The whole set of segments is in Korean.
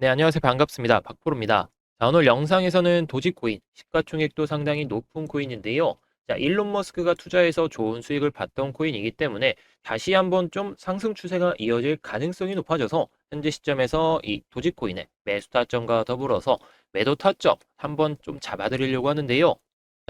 네, 안녕하세요. 반갑습니다. 박프로입니다. 자, 오늘 영상에서는 도지코인, 시가총액도 상당히 높은 코인인데요. 자, 일론 머스크가 투자해서 좋은 수익을 봤던 코인이기 때문에 다시 한번 좀 상승 추세가 이어질 가능성이 높아져서 현재 시점에서 이 도지코인의 매수 타점과 더불어서 매도 타점 한번 좀 잡아드리려고 하는데요.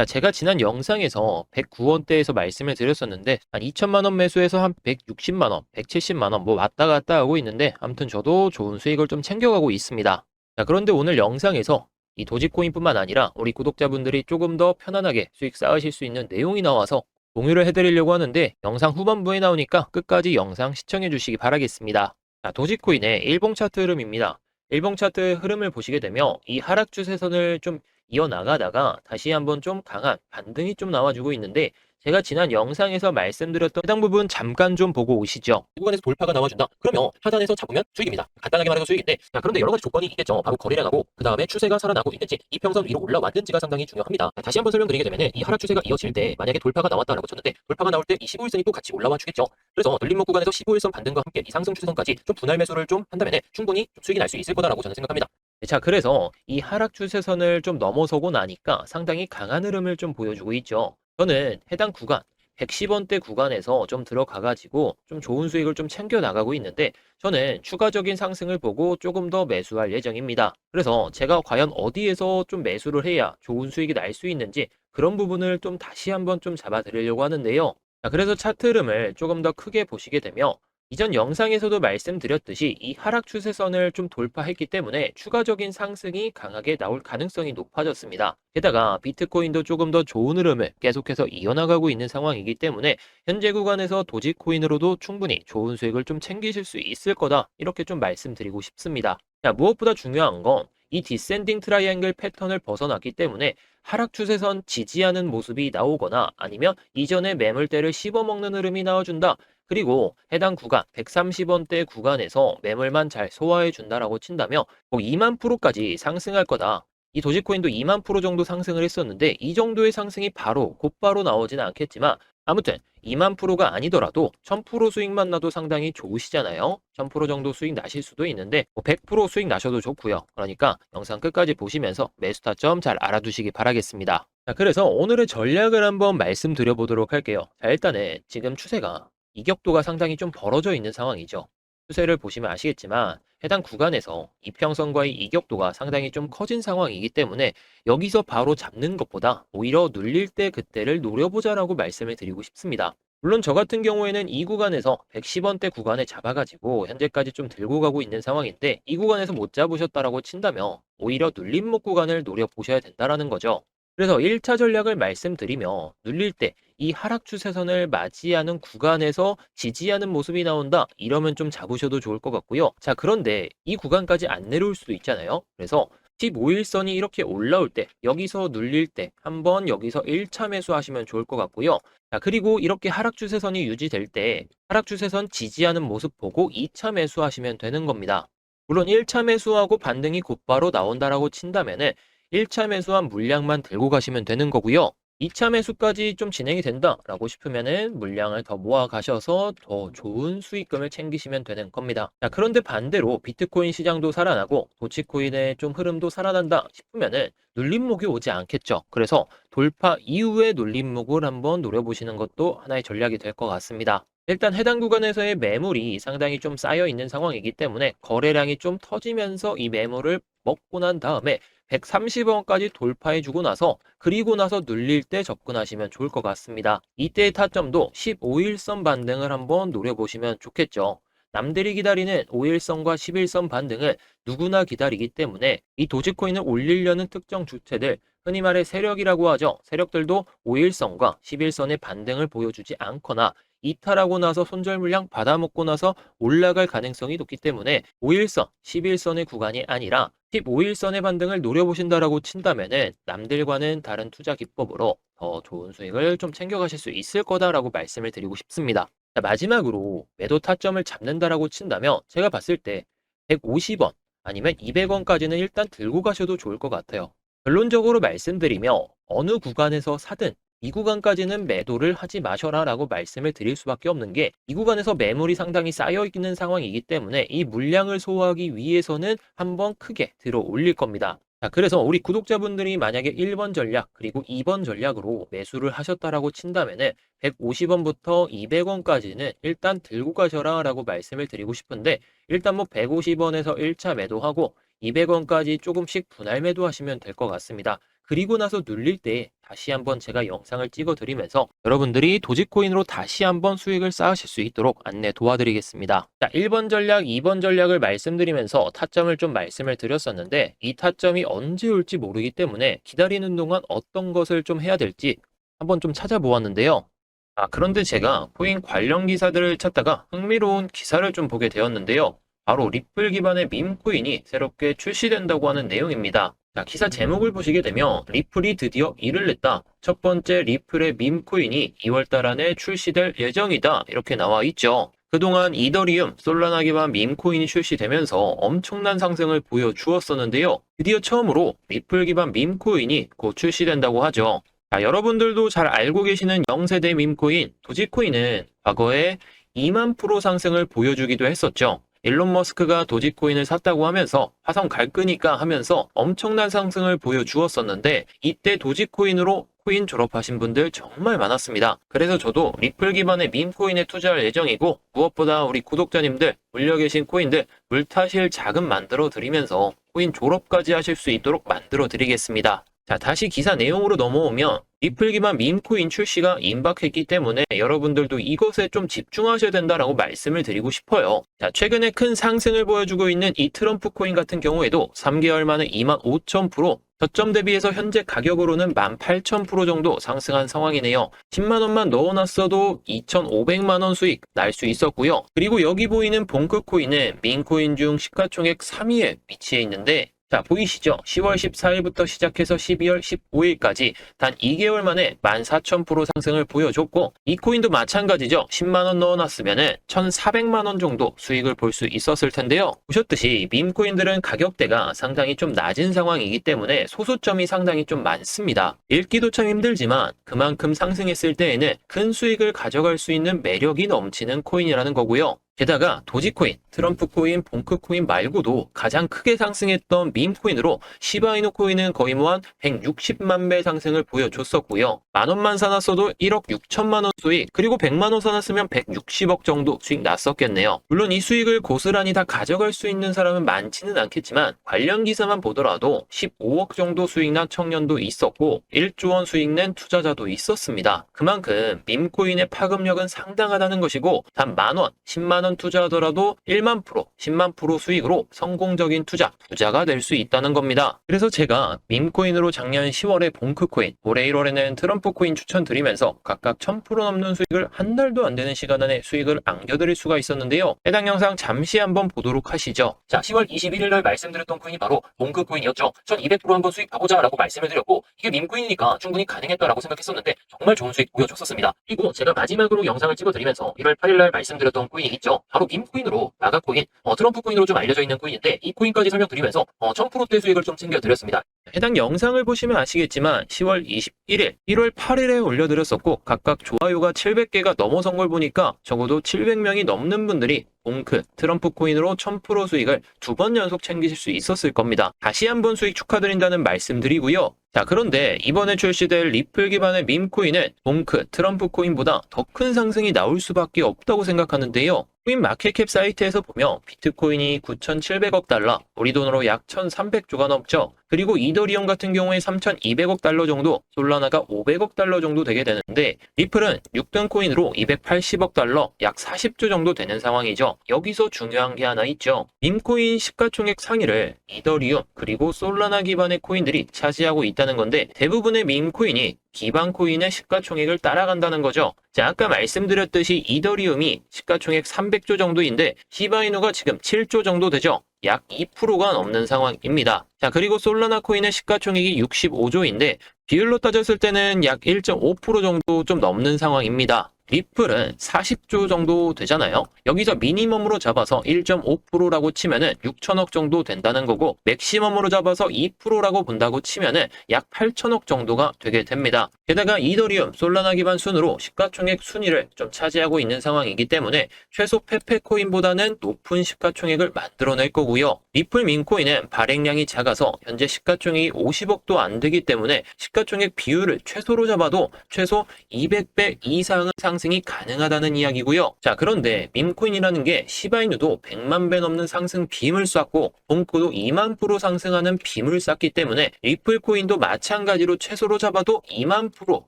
자, 제가 지난 영상에서 109원대에서 말씀을 드렸었는데 한 2천만 원 매수해서 한 160만 원, 170만 원 뭐 왔다 갔다 하고 있는데 아무튼 저도 좋은 수익을 좀 챙겨가고 있습니다. 자, 그런데 오늘 영상에서 이 도지코인뿐만 아니라 우리 구독자분들이 조금 더 편안하게 수익 쌓으실 수 있는 내용이 나와서 공유를 해드리려고 하는데 영상 후반부에 나오니까 끝까지 영상 시청해 주시기 바라겠습니다. 자, 도지코인의 일봉 차트 흐름입니다. 일봉 차트 흐름을 보시게 되면 이 하락 추세선을 좀 이어나가다가 다시 한번 좀 강한 반등이 좀 나와주고 있는데 제가 지난 영상에서 말씀드렸던 해당 부분 잠깐 좀 보고 오시죠. 이 구간에서 돌파가 나와준다. 그러면 하단에서 잡으면 수익입니다. 간단하게 말해서 수익인데, 자, 그런데 여러 가지 조건이 있겠죠. 바로 거래량 하고, 그 다음에 추세가 살아나고 있는지, 이평선 위로 올라왔는지가 상당히 중요합니다. 자, 다시 한번 설명드리게 되면, 이 하락 추세가 이어질 때, 만약에 돌파가 나왔다라고 쳤는데, 돌파가 나올 때 이 15일선이 또 같이 올라와 주겠죠. 그래서 눌림목 구간에서 15일선 반등과 함께 이 상승 추세선까지 좀 분할 매수를 좀 한다면 충분히 좀 수익이 날 수 있을 거다라고 저는 생각합니다. 네, 자, 그래서 이 하락 추세선을 좀 넘어서고 나니까 상당히 강한 흐름을 좀 보여주고 있죠. 저는 해당 구간 110원대 구간에서 좀 들어가가지고 좀 좋은 수익을 좀 챙겨 나가고 있는데 저는 추가적인 상승을 보고 조금 더 매수할 예정입니다. 그래서 제가 과연 어디에서 좀 매수를 해야 좋은 수익이 날 수 있는지 그런 부분을 좀 다시 한번 좀 잡아드리려고 하는데요. 자, 그래서 차트 흐름을 조금 더 크게 보시게 되면 이전 영상에서도 말씀드렸듯이 이 하락 추세선을 좀 돌파했기 때문에 추가적인 상승이 강하게 나올 가능성이 높아졌습니다. 게다가 비트코인도 조금 더 좋은 흐름을 계속해서 이어나가고 있는 상황이기 때문에 현재 구간에서 도지코인으로도 충분히 좋은 수익을 좀 챙기실 수 있을 거다. 이렇게 좀 말씀드리고 싶습니다. 자, 무엇보다 중요한 건 이 디센딩 트라이앵글 패턴을 벗어났기 때문에 하락 추세선 지지하는 모습이 나오거나 아니면 이전의 매물대를 씹어먹는 흐름이 나와준다. 그리고 해당 구간 130원대 구간에서 매물만 잘 소화해 준다라고 친다면 뭐 2만 프로까지 상승할 거다. 이 도지코인도 2만 프로 정도 상승을 했었는데 이 정도의 상승이 바로 곧바로 나오지는 않겠지만 아무튼 2만 프로가 아니더라도 1000% 수익만 나도 상당히 좋으시잖아요. 1000% 정도 수익 나실 수도 있는데 뭐100% 수익 나셔도 좋고요. 그러니까 영상 끝까지 보시면서 매수 타점 잘 알아두시기 바라겠습니다. 자, 그래서 오늘의 전략을 한번 말씀드려 보도록 할게요. 자, 일단은 지금 추세가 이격도가 상당히 좀 벌어져 있는 상황이죠. 추세를 보시면 아시겠지만 해당 구간에서 이평선과의 이격도가 상당히 좀 커진 상황이기 때문에 여기서 바로 잡는 것보다 오히려 눌릴 때 그때를 노려보자라고 말씀을 드리고 싶습니다. 물론 저 같은 경우에는 이 구간에서 110원대 구간에 잡아가지고 현재까지 좀 들고 가고 있는 상황인데 이 구간에서 못 잡으셨다라고 친다면 오히려 눌림목 구간을 노려보셔야 된다라는 거죠. 그래서 1차 전략을 말씀드리며 눌릴 때 이 하락 추세선을 맞이하는 구간에서 지지하는 모습이 나온다. 이러면 좀 잡으셔도 좋을 것 같고요. 자, 그런데 이 구간까지 안 내려올 수도 있잖아요. 그래서 15일선이 이렇게 올라올 때 여기서 눌릴 때 한번 여기서 1차 매수하시면 좋을 것 같고요. 자, 그리고 이렇게 하락 추세선이 유지될 때 하락 추세선 지지하는 모습 보고 2차 매수하시면 되는 겁니다. 물론 1차 매수하고 반등이 곧바로 나온다라고 친다면은 1차 매수한 물량만 들고 가시면 되는 거고요. 2차 매수까지 좀 진행이 된다라고 싶으면은 물량을 더 모아 가셔서 더 좋은 수익금을 챙기시면 되는 겁니다. 자, 그런데 반대로 비트코인 시장도 살아나고 도치코인의 좀 흐름도 살아난다 싶으면은 눌림목이 오지 않겠죠. 그래서 돌파 이후에 눌림목을 한번 노려보시는 것도 하나의 전략이 될 것 같습니다. 일단 해당 구간에서의 매물이 상당히 좀 쌓여 있는 상황이기 때문에 거래량이 좀 터지면서 이 매물을 먹고 난 다음에 130원까지 돌파해 주고 나서 그리고 나서 눌릴 때 접근하시면 좋을 것 같습니다. 이때의 타점도 15일선 반등을 한번 노려보시면 좋겠죠. 남들이 기다리는 5일선과 11선 반등을 누구나 기다리기 때문에 이 도지코인을 올리려는 특정 주체들 흔히 말해 세력이라고 하죠. 세력들도 5일선과 11선의 반등을 보여주지 않거나 이탈하고 나서 손절 물량 받아먹고 나서 올라갈 가능성이 높기 때문에 5일선, 11선의 구간이 아니라 15일선의 반등을 노려보신다라고 친다면은 남들과는 다른 투자 기법으로 더 좋은 수익을 좀 챙겨가실 수 있을 거다라고 말씀을 드리고 싶습니다. 자, 마지막으로 매도 타점을 잡는다라고 친다면 제가 봤을 때 150원 아니면 200원까지는 일단 들고 가셔도 좋을 것 같아요. 결론적으로 말씀드리며 어느 구간에서 사든 이 구간까지는 매도를 하지 마셔라 라고 말씀을 드릴 수밖에 없는 게 이 구간에서 매물이 상당히 쌓여 있는 상황이기 때문에 이 물량을 소화하기 위해서는 한번 크게 들어 올릴 겁니다. 자, 그래서 우리 구독자분들이 만약에 1번 전략 그리고 2번 전략으로 매수를 하셨다라고 친다면은 150원부터 200원까지는 일단 들고 가셔라 라고 말씀을 드리고 싶은데 일단 뭐 150원에서 1차 매도하고 200원까지 조금씩 분할 매도하시면 될 것 같습니다. 그리고 나서 눌릴 때 다시 한번 제가 영상을 찍어 드리면서 여러분들이 도지코인으로 다시 한번 수익을 쌓으실 수 있도록 안내 도와드리겠습니다. 자, 1번 전략, 2번 전략을 말씀드리면서 타점을 좀 말씀을 드렸었는데 이 타점이 언제 올지 모르기 때문에 기다리는 동안 어떤 것을 좀 해야 될지 한번 좀 찾아보았는데요. 아, 그런데 제가 코인 관련 기사들을 찾다가 흥미로운 기사를 좀 보게 되었는데요. 바로 리플 기반의 밈코인이 새롭게 출시된다고 하는 내용입니다. 자, 기사 제목을 보시게 되면 리플이 드디어 일을 냈다. 첫 번째 리플의 밈코인이 2월달 안에 출시될 예정이다. 이렇게 나와 있죠. 그동안 이더리움, 솔라나 기반 밈코인이 출시되면서 엄청난 상승을 보여주었었는데요. 드디어 처음으로 리플 기반 밈코인이 곧 출시된다고 하죠. 자, 여러분들도 잘 알고 계시는 0세대 밈코인, 도지코인은 과거에 2만 프로 상승을 보여주기도 했었죠. 일론 머스크가 도지코인을 샀다고 하면서 화성 갈 거니까 하면서 엄청난 상승을 보여주었었는데 이때 도지코인으로 코인 졸업하신 분들 정말 많았습니다. 그래서 저도 리플 기반의 밈코인에 투자할 예정이고 무엇보다 우리 구독자님들 물려 계신 코인들 물타실 자금 만들어 드리면서 코인 졸업까지 하실 수 있도록 만들어 드리겠습니다. 자, 다시 기사 내용으로 넘어오면 기반 밈코인 출시가 임박했기 때문에 여러분들도 이것에 좀 집중하셔야 된다라고 말씀을 드리고 싶어요. 자, 최근에 큰 상승을 보여주고 있는 이 트럼프 코인 같은 경우에도 3개월 만에 2만 5천 프로 저점 대비해서 현재 가격으로는 18,000% 정도 상승한 상황이네요. 10만 원만 넣어놨어도 2,500만 원 수익 날 수 있었고요. 그리고 여기 보이는 봉크 코인은 민코인 중 시가총액 3위에 위치해 있는데 자, 보이시죠? 10월 14일부터 시작해서 12월 15일까지 단 2개월 만에 14,000% 상승을 보여줬고, 이 코인도 마찬가지죠. 10만원 넣어놨으면 은 1,400만원 정도 수익을 볼 수 있었을 텐데요. 보셨듯이 밈코인들은 가격대가 상당히 좀 낮은 상황이기 때문에 소수점이 상당히 좀 많습니다. 읽기도 참 힘들지만 그만큼 상승했을 때에는 큰 수익을 가져갈 수 있는 매력이 넘치는 코인이라는 거고요. 게다가 도지코인, 트럼프 코인, 봉크 코인 말고도 가장 크게 상승했던 밈 코인으로 시바이누 코인은 거의 뭐 한 160만 배 상승을 보여줬었고요. 만 원만 사놨어도 1억 6천만 원 수익, 그리고 100만 원 사놨으면 160억 정도 수익 났었겠네요. 물론 이 수익을 고스란히 다 가져갈 수 있는 사람은 많지는 않겠지만 관련 기사만 보더라도 15억 정도 수익 난 청년도 있었고 1조 원 수익 낸 투자자도 있었습니다. 그만큼 밈코인의 파급력은 상당하다는 것이고 단 만 원, 10만 원 투자하더라도 1만 프로, 10만 프로 수익으로 성공적인 투자, 부자가 될 수 있다는 겁니다. 그래서 제가 밈코인으로 작년 10월에 봉크코인, 올해 1월에는 트럼프 코인 추천드리면서 각각 1000% 넘는 수익을 한 달도 안 되는 시간 안에 수익을 안겨드릴 수가 있었는데요. 해당 영상 잠시 한번 보도록 하시죠. 자, 10월 21일 날 말씀드렸던 코인이 바로 봉크 코인이었죠. 1200% 한번 수익 봐보자 라고 말씀을 드렸고 이게 밈코인이니까 충분히 가능했다라고 생각했었는데 정말 좋은 수익 보여줬었습니다. 그리고 제가 마지막으로 영상을 찍어드리면서 1월 8일 날 말씀드렸던 코인이 있죠. 바로 밈코인으로 마가 코인, 어, 트럼프 코인으로 좀 알려져 있는 코인인데 이 코인까지 설명드리면서 어, 1000%대 수익을 좀 챙겨드렸습니다. 해당 영상을 보시면 아시겠지만 10월 21일, 1월 8일에 올려드렸었고 각각 좋아요가 700개가 넘어선 걸 보니까 적어도 700명이 넘는 분들이 봉크, 트럼프 코인으로 1000% 수익을 두 번 연속 챙기실 수 있었을 겁니다. 다시 한번 수익 축하드린다는 말씀드리고요. 자, 그런데 이번에 출시될 리플 기반의 밈코인은 봉크, 트럼프 코인보다 더 큰 상승이 나올 수밖에 없다고 생각하는데요. 코인 마켓캡 사이트에서 보면 비트코인이 9,700억 달러, 우리 돈으로 약 1,300조가 넘죠. 그리고 이더리움 같은 경우에 3,200억 달러 정도, 솔라나가 500억 달러 정도 되게 되는데 리플은 6등 코인으로 280억 달러, 약 40조 정도 되는 상황이죠. 여기서 중요한 게 하나 있죠. 밈코인 시가총액 상위를 이더리움 그리고 솔라나 기반의 코인들이 차지하고 있다는 건데 대부분의 밈코인이 기반 코인의 시가총액을 따라간다는 거죠. 자, 아까 말씀드렸듯이 이더리움이 시가총액 300조 정도인데 시바이누가 지금 7조 정도 되죠. 약 2%가 넘는 상황입니다. 자, 그리고 솔라나 코인의 시가총액이 65조인데 비율로 따졌을 때는 약 1.5% 정도 좀 넘는 상황입니다. 리플은 40조 정도 되잖아요. 여기서 미니멈으로 잡아서 1.5%라고 치면은 6천억 정도 된다는 거고 맥시멈으로 잡아서 2%라고 본다고 치면은 약 8천억 정도가 되게 됩니다. 게다가 이더리움, 솔라나 기반 순으로 시가총액 순위를 좀 차지하고 있는 상황이기 때문에 최소 페페코인보다는 높은 시가총액을 만들어낼 거고요. 리플 민코인은 발행량이 작아서 현재 시가총액이 50억도 안 되기 때문에 시가총액 비율을 최소로 잡아도 최소 200배 이상의 상승 이 가능하다는 이야기고요. 자, 그런데 밈코인이라는 게 시바이누도 100만 배 넘는 상승 빔을 쐈고 본코도 2만 프로 상승하는 빔을 쐈기 때문에 리플 코인도 마찬가지로 최소로 잡아도 2만 프로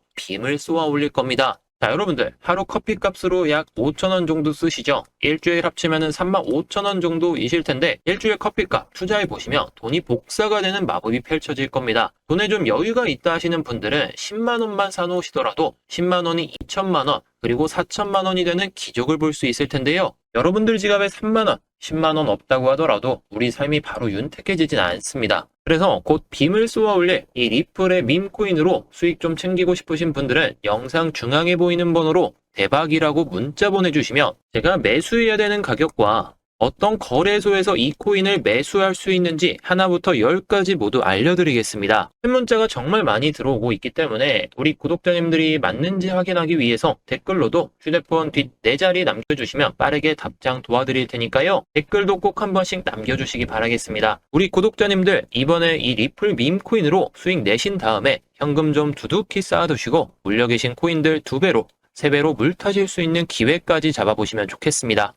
빔을 쏘아 올릴 겁니다. 자, 여러분들 하루 커피 값으로 약 5천원 정도 쓰시죠? 일주일 합치면 3만 5천원 정도이실 텐데 일주일 커피값 투자해 보시면 돈이 복사가 되는 마법이 펼쳐질 겁니다. 돈에 좀 여유가 있다 하시는 분들은 10만 원만 사놓으시더라도 10만 원이 2천만 원 그리고 4천만 원이 되는 기적을 볼 수 있을 텐데요. 여러분들 지갑에 3만 원, 10만 원 없다고 하더라도 우리 삶이 바로 윤택해지진 않습니다. 그래서 곧 빔을 쏘아 올릴 이 리플의 밈코인으로 수익 좀 챙기고 싶으신 분들은 영상 중앙에 보이는 번호로 대박이라고 문자 보내주시면 제가 매수해야 되는 가격과 어떤 거래소에서 이 코인을 매수할 수 있는지 하나부터 열까지 모두 알려드리겠습니다. 문자가 정말 많이 들어오고 있기 때문에 우리 구독자님들이 맞는지 확인하기 위해서 댓글로도 휴대폰 뒷 네 자리 남겨주시면 빠르게 답장 도와드릴 테니까요. 댓글도 꼭 한 번씩 남겨주시기 바라겠습니다. 우리 구독자님들 이번에 이 리플 밈코인으로 수익 내신 다음에 현금 좀 두둑히 쌓아두시고 물려 계신 코인들 두 배로 세 배로 물 타실 수 있는 기회까지 잡아보시면 좋겠습니다.